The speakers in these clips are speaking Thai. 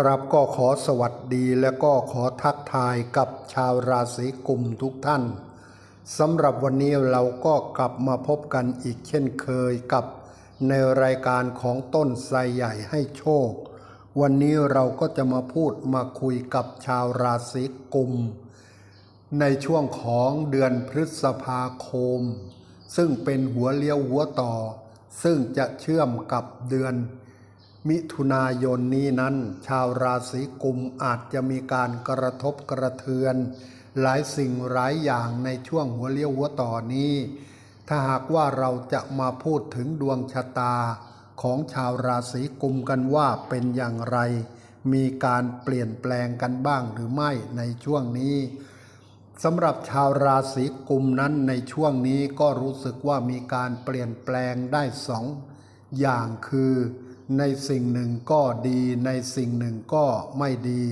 ครับก็ขอสวัสดีและก็ขอทักทายกับชาวราศีกุมทุกท่านสำหรับวันนี้เราก็กลับมาพบกันอีกเช่นเคยกับ ในรายการของต้นไทรใหญ่ให้โชค วันนี้เราก็จะมาพูดมาคุยกับชาวราศีกุม ในช่วงของเดือนพฤษภาคม ซึ่งเป็นหัวเลี้ยวหัวต่อ ซึ่งจะเชื่อมกับเดือน มิถุนายนนี้นั้น ชาวราศีกุมอาจจะมีการกระทบกระเทือน หลายสิ่งหลายอย่างในช่วงหัวเลี้ยวหัวต่อนี้ ถ้าหากว่าเราจะมาพูดถึงดวงชะตาของชาวราศีกุมกันว่าเป็นอย่างไร มีการเปลี่ยนแปลงกันบ้างหรือไม่ในช่วงนี้สำหรับชาวราศีกุมนั้นในช่วงนี้ก็รู้สึกว่ามีการเปลี่ยนแปลงได้สองอย่างคือ ในสิ่งหนึ่งก็ดี ในสิ่งหนึ่งก็ไม่ดี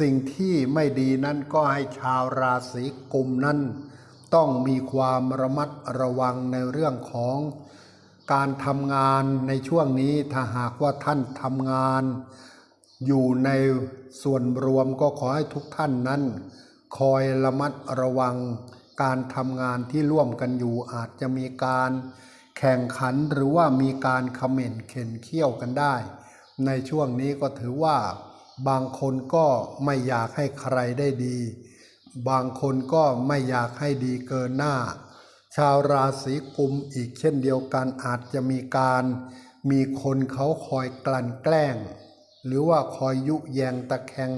สิ่งที่ไม่ดีนั้นก็ให้ชาวราศีกุมนั้น ต้องมีความระมัดระวังในเรื่องของการทำงานในช่วงนี้ถ้าหากว่าท่านทำงาน อยู่ในส่วนรวมก็ขอให้ทุกท่านนั้น คอยระมัดระวัง การทำงานที่ร่วมกันอยู่อาจจะมีการ แข่งขันหรือว่ามีการคอมเมนต์เข็นเคี่ยวกันได้ ในช่วงนี้ก็ถือว่า บางคนก็ไม่อยากให้ใครได้ดี บางคนก็ไม่อยากให้ดีเกินหน้า ชาวราศีกุมอีกเช่นเดียวกันอาจจะมีการมีคนเขาคอยกลั่นแกล้ง หรือว่าคอยยุแยงตะแคง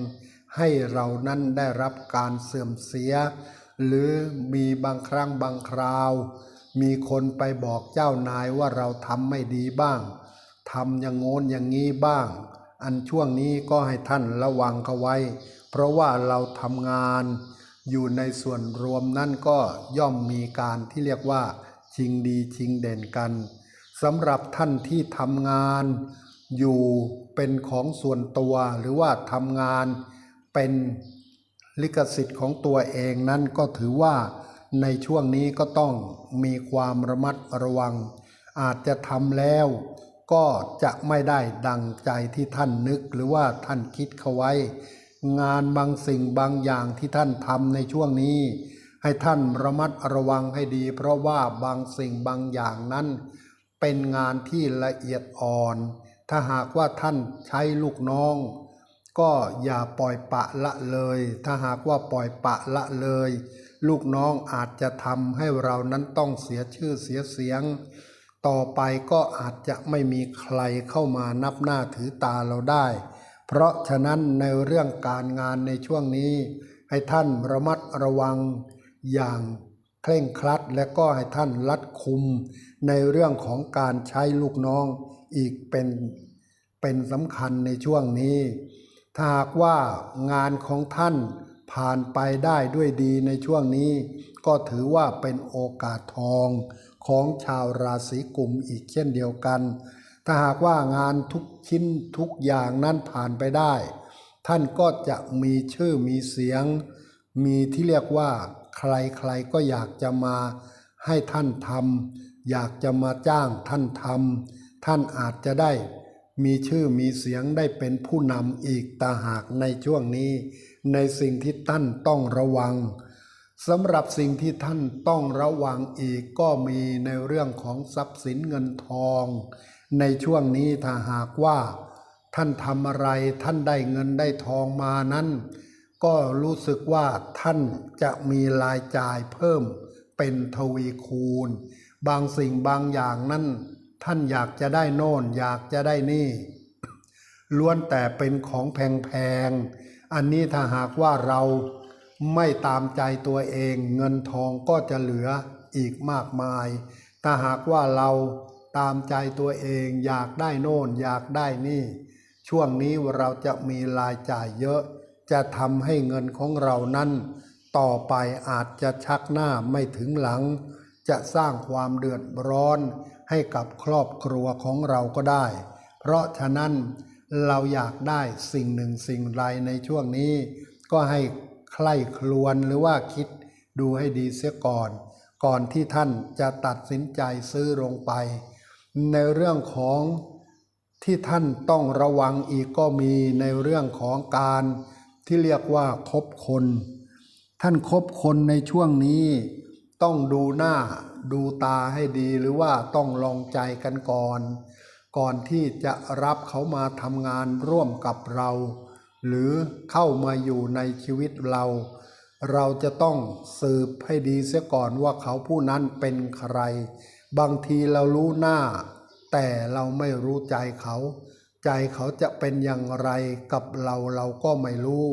ให้เรานั้นได้รับการเสื่อมเสีย หรือมีบางครั้งบางคราว มีคนไปบอกเจ้านายว่าเราทำไม่ดีบ้างทำอย่างโน้นอย่างนี้บ้าง อันช่วงนี้ก็ให้ท่านระวังเขาไว้ เพราะว่าเราทำงาน อยู่ในส่วนรวมนั่นก็ย่อมมีการที่เรียกว่า ชิงดีชิงเด่นกันสำหรับท่านที่ทำงาน อยู่เป็นของส่วนตัวหรือว่าทำงาน เป็นลิขสิทธิ์ของตัวเองนั้นก็ถือว่า ในช่วงนี้ก็ต้องมีความระมัดระวัง อาจจะทำแล้วก็จะไม่ได้ดังใจที่ท่านนึกหรือว่าท่านคิดเขาไว้ งานบางสิ่งบางอย่างที่ท่านทำในช่วงนี้ ให้ท่านระมัดระวังให้ดี เพราะว่าบางสิ่งบางอย่างนั้น เป็นงานที่ละเอียดอ่อน ถ้าหากว่าท่านใช้ลูกน้อง ก็อย่าปล่อยปะละเลย ถ้าหากว่าปล่อยปะละเลย ลูกน้องอาจจะทำให้เรานั้นต้องเสียชื่อเสียเสียง ต่อไปก็อาจจะไม่มีใครเข้ามานับหน้าถือตาเราได้ เพราะฉะนั้นในเรื่องการงานในช่วงนี้ ให้ท่านระมัดระวังอย่างเคร่งครัดและก็ให้ท่านรัดคุม ในเรื่องของการใช้ลูกน้องอีกเป็นเป็นสำคัญในช่วงนี้ ถ้าหากว่างานของท่าน ผ่านไปได้ด้วยดีในช่วงนี้ ก็ถือว่าเป็นโอกาสทองของชาวราศีกุมอีกเช่นเดียวกัน ถ้าหากว่างานทุกชิ้นทุกอย่างนั้นผ่านไปได้ ท่านก็จะมีชื่อมีเสียง มีที่เรียกว่า ใครๆก็อยากจะมาให้ท่านทำอยากจะมาจ้างท่านทำท่านอาจจะได้มีชื่อมีเสียงได้เป็นผู้นำอีกตาหากในช่วงนี้ ในสิ่งที่ท่านต้องระวังสำหรับสิ่งที่ท่านต้องระวังอีกก็มีในเรื่องของทรัพย์สินเงินทอง ในช่วงนี้ถ้าหากว่า ท่านทำอะไรท่านได้เงินได้ทองมานั้น ก็รู้สึกว่าท่านจะมีรายจ่ายเพิ่มเป็นทวีคูณ บางสิ่งบางอย่างนั้นท่านอยากจะได้โน่นอยากจะได้นี่ ล้วนแต่เป็นของแพงๆ อันนี้ถ้าหากว่าเราไม่ตามใจตัวเองเงินทองก็จะเหลืออีกมากมาย ถ้าหากว่าเราตามใจตัวเองอยากได้โน่นอยากได้นี่ ช่วงนี้เราจะมีรายจ่ายเยอะ จะทำให้เงินของเรานั้น ต่อไปอาจจะชักหน้าไม่ถึงหลัง จะสร้างความเดือดร้อนให้กับครอบครัวของเราก็ได้ เพราะฉะนั้น เราอยากได้สิ่งหนึ่งสิ่งใดในช่วงนี้ ก็ให้ใคร่ครวญหรือว่าคิดดูให้ดีเสียก่อน ก่อนที่ท่านจะตัดสินใจซื้อลงไป ในเรื่องของที่ท่านต้องระวังอีกก็มีในเรื่องของการที่เรียกว่าคบคน ท่านคบคนในช่วงนี้ ต้องดูหน้าดูตาให้ดีหรือว่าต้องลองใจกันก่อน ก่อนที่จะรับเขามาทำงานร่วมกับเรา หรือเข้ามาอยู่ในชีวิตเรา เราจะต้องสืบให้ดีเสียก่อนว่าเขาผู้นั้นเป็นใคร บางทีเรารู้หน้า แต่เราไม่รู้ใจเขา ใจเขาจะเป็นอย่างไรกับเราเราก็ไม่รู้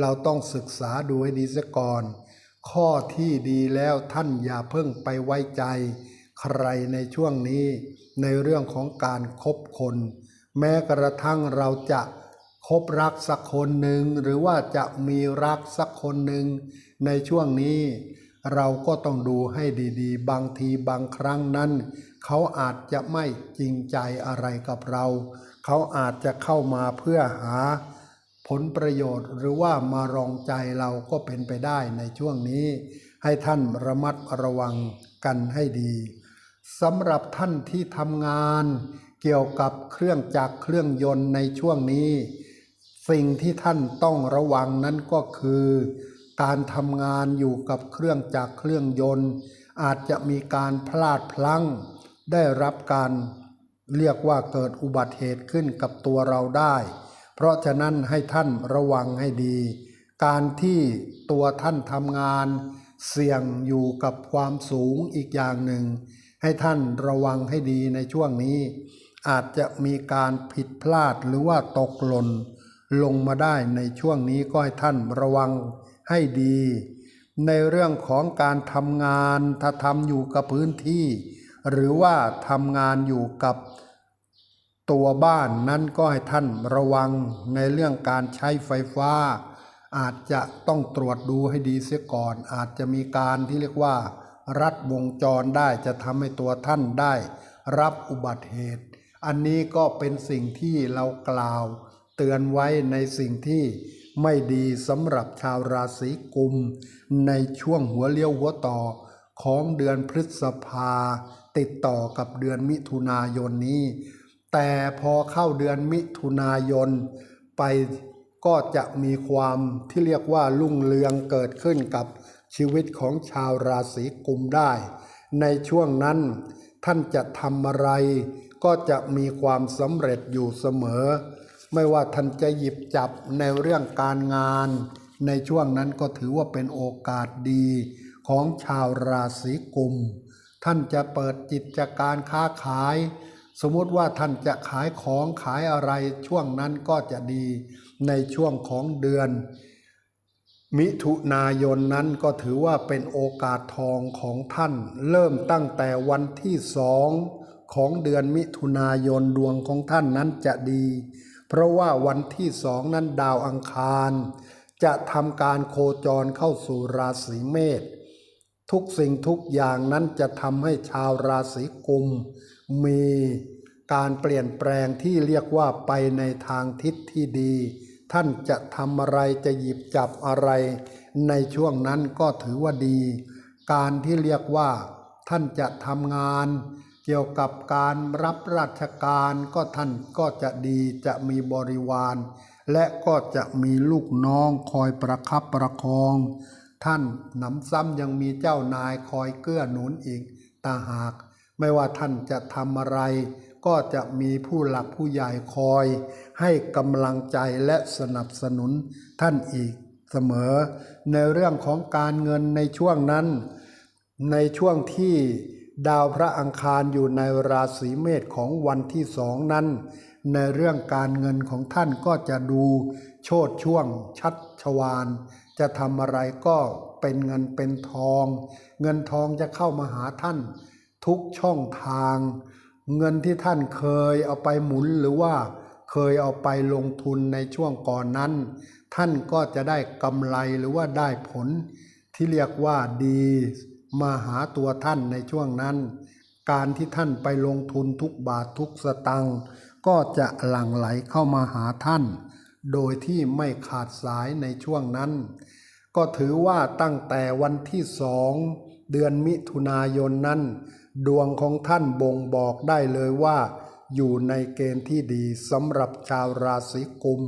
เราต้องศึกษาดูให้ดีเสียก่อน ข้อที่ดีแล้วท่านอย่าเพิ่งไปไว้ใจ ใครในช่วงนี้ในเรื่องของการคบคน แม้กระทั่งเราจะคบรักสักคนหนึ่งหรือว่าจะมีรักสักคนหนึ่งในช่วงนี้ เราก็ต้องดูให้ดีๆ บางทีบางครั้งนั้น เขาอาจจะไม่จริงใจอะไรกับเรา เขาอาจจะเข้ามาเพื่อหาผลประโยชน์หรือว่ามารองใจเราก็เป็นไปได้ในช่วงนี้ ให้ท่านระมัดระวังกันให้ดี สำหรับท่านที่ทำงาน เกี่ยวกับเครื่องจักรเครื่องยนต์ในช่วงนี้ สิ่งที่ท่านต้องระวังนั้นก็คือ การทำงานอยู่กับเครื่องจักรเครื่องยนต์ อาจจะมีการพลาดพลั้ง ได้รับการเรียกว่าเกิดอุบัติเหตุขึ้นกับตัวเราได้ เพราะฉะนั้นให้ท่านระวังให้ดี การที่ตัวท่านทำงาน เสี่ยงอยู่กับความสูงอีกอย่างหนึ่ง ให้ท่านระวังให้ดีในช่วงนี้ อาจจะมีการผิดพลาดหรือว่าตกหล่นลงมาได้ในช่วงนี้ก็ให้ท่านระวังให้ดี ในเรื่องของการทำงานถ้าทำอยู่กับพื้นที่ หรือว่าทำงานอยู่กับตัวบ้านนั้นก็ให้ท่านระวังในเรื่องการใช้ไฟฟ้า อาจจะต้องตรวจดูให้ดีเสียก่อน อาจจะมีการที่เรียกว่า รัดวงจรได้จะทำให้ตัวท่านได้ รับอุบัติเหตุ อันนี้ก็เป็นสิ่งที่เรากล่าว เตือนไว้ในสิ่งที่ไม่ดีสำหรับชาวราศีกุม ในช่วงหัวเลี้ยวหัวต่อของเดือนพฤษภา ติดต่อกับเดือนมิถุนายนนี้ แต่พอเข้าเดือนมิถุนายน ไปก็จะมีความที่เรียกว่ารุ่งเรืองเกิดขึ้นกับ ชีวิตของชาวราศีกุมได้ ในช่วงนั้นท่านจะทำอะไร ก็จะมีความสำเร็จอยู่เสมอ ไม่ว่าท่านจะหยิบจับในเรื่องการงาน ในช่วงนั้นก็ถือว่าเป็นโอกาสดีของชาวราศีกุม ท่านจะเปิดกิจการค้าขาย สมมติว่าท่านจะขายของขายอะไรช่วงนั้นก็จะดีในช่วงของเดือน มิถุนายนนั้นก็ถือว่าเป็นโอกาสทองของท่าน เริ่มตั้งแต่วันที่สองของเดือนมิถุนายนดวงของท่านนั้นจะดี เพราะว่าวันที่สองนั้นดาวอังคาร จะทำการโคจรเข้าสู่ราศีเมษทุกสิ่งทุกอย่างนั้นจะทำให้ชาวราศีกุม มีการเปลี่ยนแปลงที่เรียกว่าไปในทางทิศที่ดี ท่านจะทำอะไรจะหยิบจับอะไร ในช่วงนั้นก็ถือว่าดี การที่เรียกว่า ท่านจะทำงาน เกี่ยวกับการรับราชการก็ท่านก็จะดีจะมีบริวาร และก็จะมีลูกน้องคอยประคับประคอง ท่านหนำซ้ำยังมีเจ้านายคอยเกื้อหนุนอีกตาหาก ไม่ว่าท่านจะทำอะไร ก็จะมีผู้หลักผู้ใหญ่คอย ให้กำลังใจและสนับสนุนท่านอีกเสมอ ในเรื่องของการเงินในช่วงนั้น ในช่วงที่ดาวพระอังคารอยู่ในราศีเมษของวันที่สองนั้น ในเรื่องการเงินของท่านก็จะดูโชดช่วง ชัดชวานจะทำอะไรก็เป็นเงินเป็นทอง เงินทองจะเข้ามาหาท่าน ทุกช่องทาง เงินที่ท่านเคยเอาไปหมุนหรือว่าเคยเอาไปลงทุนในช่วงก่อนนั้น ท่านก็จะได้กำไรหรือว่าได้ผล ที่เรียกว่าดีมาหาตัวท่านในช่วงนั้น การที่ท่านไปลงทุนทุกบาททุกสตังค์ก็จะหลั่งไหลเข้ามาหาท่าน โดยที่ไม่ขาดสายในช่วงนั้น ก็ถือว่าตั้งแต่วันที่สองเดือนมิถุนายนนั้น ดวงของท่านบ่งบอกได้เลยว่า อยู่ในเกณฑ์ที่ดีสำหรับชาวราศีกุม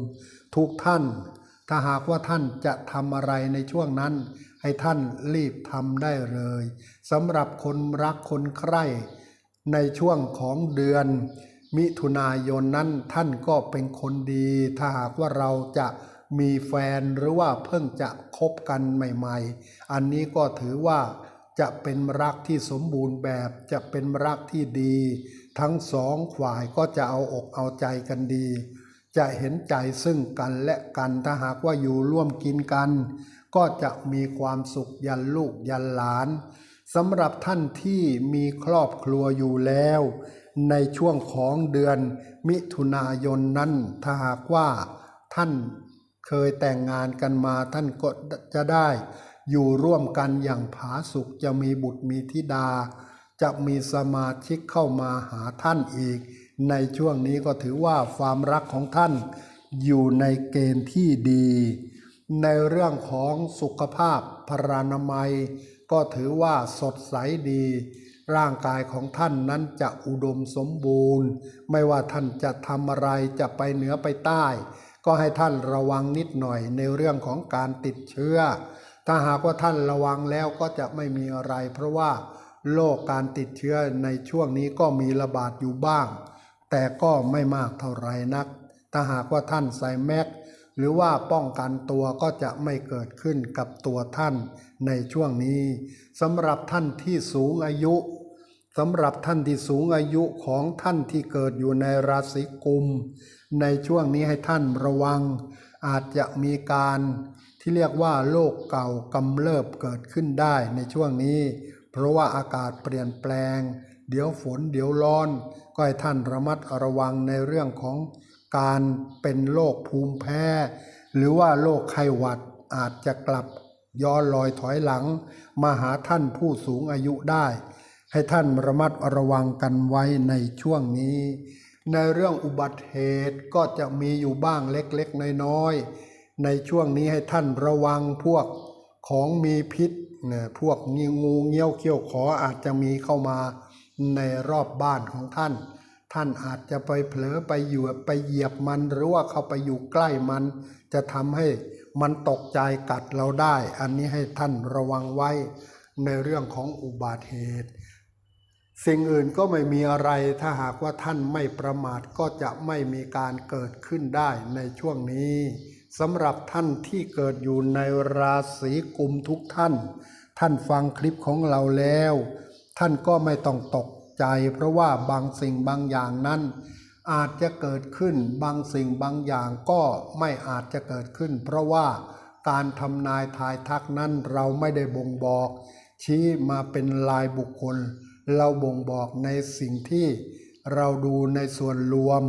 ทุกท่าน ถ้าหากว่าท่านจะทำอะไรในช่วงนั้น ให้ท่านรีบทำได้เลยสำหรับคนรักคนใคร่ในช่วงของเดือน มิถุนายนนั้นท่านก็เป็นคนดี ถ้าหากว่าเราจะมีแฟนหรือว่าเพิ่งจะคบกันใหม่ ๆ อันนี้ก็ถือว่า จะเป็นรักที่สมบูรณ์แบบจะเป็นรักที่ดี ทั้งสองฝ่ายก็จะเอาอกเอาใจกันดี จะเห็นใจซึ่งกันและกันถ้าหากว่าอยู่ร่วมกินกัน ก็จะมีความสุขยันลูกยันหลานสำหรับท่านที่มีครอบครัวอยู่แล้ว ในช่วงของเดือนมิถุนายนนั้นถ้าหากว่าท่านเคยแต่งงานกันมาท่านก็จะได้ อยู่ร่วมกันอย่างผาสุกจะมีบุตรมีธิดา จะมีสมาชิกเข้ามาหาท่านอีก ในช่วงนี้ก็ถือว่าความรักของท่าน อยู่ในเกณฑ์ที่ดี ในเรื่องของสุขภาพพรานามัย ก็ถือว่าสดใสดี ร่างกายของท่านนั้นจะอุดมสมบูรณ์ ไม่ว่าท่านจะทำอะไรจะไปเหนือไปใต้ ก็ให้ท่านระวังนิดหน่อยในเรื่องของการติดเชื้อ ถ้าหากว่าท่านระวังแล้วก็จะไม่มีอะไร เพราะว่าโรคการติดเชื้อในช่วงนี้ก็มีระบาดอยู่บ้าง แต่ก็ไม่มากเท่าไรนัก ถ้าหากว่าท่านใส่แมสหรือว่าป้องกันตัวก็จะไม่เกิดขึ้นกับตัวท่านในช่วงนี้สำหรับท่านที่สูงอายุสำหรับท่านที่สูงอายุของท่านที่เกิดอยู่ในราศีกุม ในช่วงนี้ให้ท่านระวัง อาจจะมีการ ที่เรียกว่าโรคเก่ากำเริบเกิดขึ้นได้ในช่วงนี้ เพราะว่าอากาศเปลี่ยนแปลง เดี๋ยวฝนเดี๋ยวร้อน ก็ให้ท่านระมัดระวังในเรื่องของการเป็นโรคภูมิแพ้ หรือว่าโรคไข้หวัดอาจจะกลับย้อนลอยถอยหลัง มาหาท่านผู้สูงอายุได้ ให้ท่านระมัดระวังกันไว้ในช่วงนี้ ในเรื่องอุบัติเหตุก็จะมีอยู่บ้างเล็กๆน้อยๆ ในช่วงนี้ให้ท่านระวังพวกของมีพิษนี่ยพวกงูเงี้ยวเขี้ยวขออาจจะมีเข้ามาในรอบบ้านของท่าน ท่านอาจจะไปเผลอไปอยู่ไปเหยียบมันหรือว่าเข้าไปอยู่ใกล้มัน จะทำให้มันตกใจกัดเราได้ อันนี้ให้ท่านระวังไว้ในเรื่องของอุบัติเหตุ สิ่งอื่นก็ไม่มีอะไรถ้าหากว่าท่านไม่ประมาทก็จะไม่มีการเกิดขึ้นได้ในช่วงนี้ สำหรับท่านที่เกิดอยู่ในราศีกุมทุกท่าน ท่านฟังคลิปของเราแล้ว ท่านก็ไม่ต้องตกใจ เพราะว่าบางสิ่งบางอย่างนั้น อาจจะเกิดขึ้นบางสิ่งบางอย่างก็ไม่อาจจะเกิดขึ้น เพราะว่าการทำนายทายทักนั้นเราไม่ได้บ่งบอก ชี้มาเป็นลายบุคคล เราบ่งบอกในสิ่งที่เราดูในส่วนรวม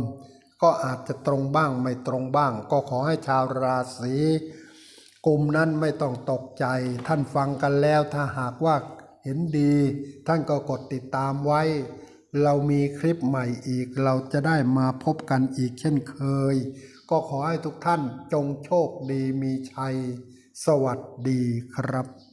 ก็อาจจะตรงบ้างไม่ตรงบ้าง ก็ขอให้ชาวราศีกลุ่มนั้นไม่ต้องตกใจ ท่านฟังกันแล้วถ้าหากว่าเห็นดี ท่านก็กดติดตามไว้ เรามีคลิปใหม่อีก เราจะได้มาพบกันอีกเช่นเคย ก็ขอให้ทุกท่านจงโชคดีมีชัย สวัสดีครับ